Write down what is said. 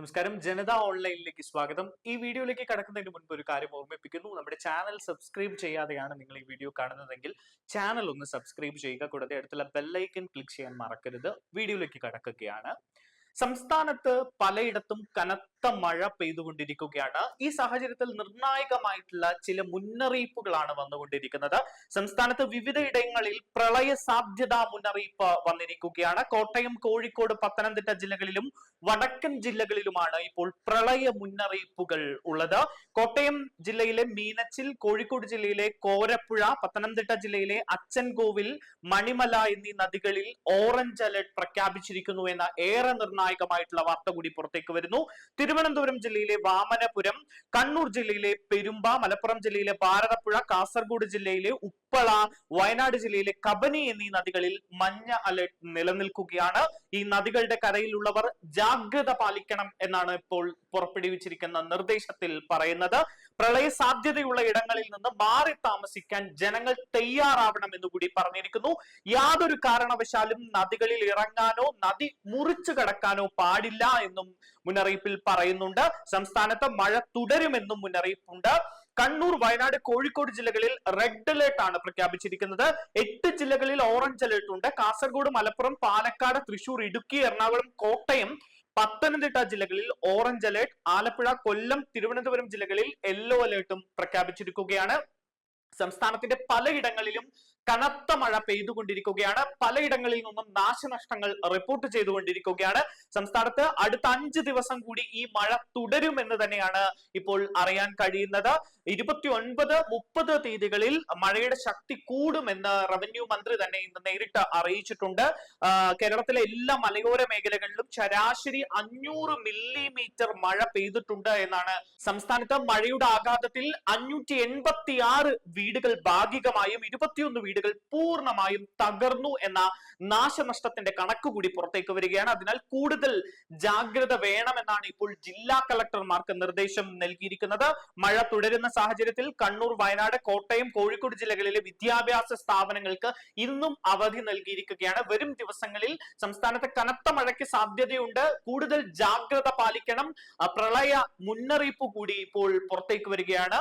നമസ്കാരം. ജനത ഓൺലൈനിലേക്ക് സ്വാഗതം. ഈ വീഡിയോയിലേക്ക് കടക്കുന്നതിന് മുൻപ് ഒരു കാര്യം ഓർമ്മിപ്പിക്കുന്നു. നമ്മുടെ ചാനൽ സബ്സ്ക്രൈബ് ചെയ്യാതെയാണ് നിങ്ങൾ ഈ വീഡിയോ കാണുന്നതെങ്കിൽ ചാനൽ ഒന്ന് സബ്സ്ക്രൈബ് ചെയ്യുക. കൂടാതെ അടുത്തുള്ള ബെല്ലൈക്കൻ ക്ലിക്ക് ചെയ്യാൻ മറക്കരുത്. വീഡിയോയിലേക്ക് കടക്കുകയാണ്. സംസ്ഥാനത്ത് പലയിടത്തും കനത്ത മഴ പെയ്തുകൊണ്ടിരിക്കുകയാണ്. ഈ സാഹചര്യത്തിൽ നിർണായകമായിട്ടുള്ള ചില മുന്നറിയിപ്പുകളാണ് വന്നുകൊണ്ടിരിക്കുന്നത്. സംസ്ഥാനത്ത് വിവിധയിടങ്ങളിൽ പ്രളയ സാധ്യതാ മുന്നറിയിപ്പ് വന്നിരിക്കുകയാണ്. കോട്ടയം കോഴിക്കോട് പത്തനംതിട്ട ജില്ലകളിലും വടക്കൻ ജില്ലകളിലുമാണ് ഇപ്പോൾ പ്രളയ മുന്നറിയിപ്പുകൾ ഉള്ളത്. കോട്ടയം ജില്ലയിലെ മീനച്ചിൽ കോഴിക്കോട് ജില്ലയിലെ കോരപ്പുഴ പത്തനംതിട്ട ജില്ലയിലെ അച്ചൻകോവിൽ മണിമല എന്നീ നദികളിൽ ഓറഞ്ച് അലർട്ട് പ്രഖ്യാപിച്ചിരിക്കുന്നു എന്ന ഏറെ നിർണായകമായിട്ടുള്ള വാർത്ത കൂടി പുറത്തേക്ക് വരുന്നു. തിരുവനന്തപുരം ജില്ലയിലെ വാമനപുരം കണ്ണൂർ ജില്ലയിലെ പെരുമ്പ മലപ്പുറം ജില്ലയിലെ ഭാരതപ്പുഴ കാസർഗോഡ് ജില്ലയിലെ ഉപ്പള വയനാട് ജില്ലയിലെ കബനി എന്നീ നദികളിൽ മഞ്ഞ അലേർട്ട് നിലനിൽക്കുകയാണ്. ഈ നദികളുടെ കരയിലുള്ളവർ ജാഗ്രത പാലിക്കണം എന്നാണ് ഇപ്പോൾ പുറപ്പെടുവിച്ചിരിക്കുന്ന നിർദ്ദേശത്തിൽ പറയുന്നത്. പ്രളയ സാധ്യതയുള്ള ഇടങ്ങളിൽ നിന്ന് മാറി താമസിക്കാൻ ജനങ്ങൾ തയ്യാറാവണം എന്ന് കൂടി പറഞ്ഞിരിക്കുന്നു. യാതൊരു കാരണവശാലും നദികളിൽ ഇറങ്ങാനോ നദി മുറിച്ചു കടക്കാനോ പാടില്ല എന്നും മുന്നറിയിപ്പിൽ പറയുന്നുണ്ട്. സംസ്ഥാനത്ത് മഴ തുടരുമെന്നും മുന്നറിയിപ്പുണ്ട്. കണ്ണൂർ വയനാട് കോഴിക്കോട് ജില്ലകളിൽ റെഡ് അലേർട്ട് ആണ് പ്രഖ്യാപിച്ചിരിക്കുന്നത്. എട്ട് ജില്ലകളിൽ ഓറഞ്ച് അലേർട്ട് ഉണ്ട്. കാസർഗോഡ് മലപ്പുറം പാലക്കാട് തൃശൂർ ഇടുക്കി എറണാകുളം കോട്ടയം പത്തനംതിട്ട ജില്ലകളിൽ ഓറഞ്ച് അലേർട്ട് ആലപ്പുഴ കൊല്ലം തിരുവനന്തപുരം ജില്ലകളിൽ യെല്ലോ അലേർട്ടും പ്രഖ്യാപിച്ചിരിക്കുകയാണ്. സംസ്ഥാനത്തിന്റെ പലയിടങ്ങളിലും കനത്ത മഴ പെയ്തുകൊണ്ടിരിക്കുകയാണ്. പലയിടങ്ങളിൽ നിന്നും നാശനഷ്ടങ്ങൾ റിപ്പോർട്ട് ചെയ്തുകൊണ്ടിരിക്കുകയാണ്. സംസ്ഥാനത്ത് അടുത്ത അഞ്ച് ദിവസം കൂടി ഈ മഴ തുടരുമെന്ന് തന്നെയാണ് ഇപ്പോൾ അറിയാൻ കഴിയുന്നത്. ഇരുപത്തി ഒൻപത് മുപ്പത് തീയതികളിൽ മഴയുടെ ശക്തി കൂടുമെന്ന് റവന്യൂ മന്ത്രി തന്നെ ഇന്ന് നേരിട്ട് അറിയിച്ചിട്ടുണ്ട്. കേരളത്തിലെ എല്ലാ മലയോര മേഖലകളിലും ശരാശരി അഞ്ഞൂറ് മില്ലിമീറ്റർ മഴ പെയ്തിട്ടുണ്ട് എന്നാണ് സംസ്ഥാനത്ത് മഴയുടെ ആഘാതത്തിൽ അഞ്ഞൂറ്റി വീടുകൾ ഭാഗികമായും ഇരുപത്തിയൊന്ന് വീടുകൾ പൂർണമായും തകർന്നു എന്ന നാശനഷ്ടത്തിന്റെ കണക്ക് കൂടി പുറത്തേക്ക് വരികയാണ്. അതിനാൽ കൂടുതൽ ജാഗ്രത വേണമെന്നാണ് ഇപ്പോൾ ജില്ലാ കളക്ടർമാർക്ക് നിർദ്ദേശം നൽകിയിരിക്കുന്നത്. മഴ തുടരുന്ന സാഹചര്യത്തിൽ കണ്ണൂർ വയനാട് കോട്ടയം കോഴിക്കോട് ജില്ലകളിലെ വിദ്യാഭ്യാസ സ്ഥാപനങ്ങൾക്ക് ഇന്നും അവധി നൽകിയിരിക്കുകയാണ്. വരും ദിവസങ്ങളിൽ സംസ്ഥാനത്ത് കനത്ത മഴയ്ക്ക് സാധ്യതയുണ്ട്. കൂടുതൽ ജാഗ്രത പാലിക്കണം. പ്രളയ മുന്നറിയിപ്പ് കൂടി ഇപ്പോൾ പുറത്തേക്ക് വരികയാണ്.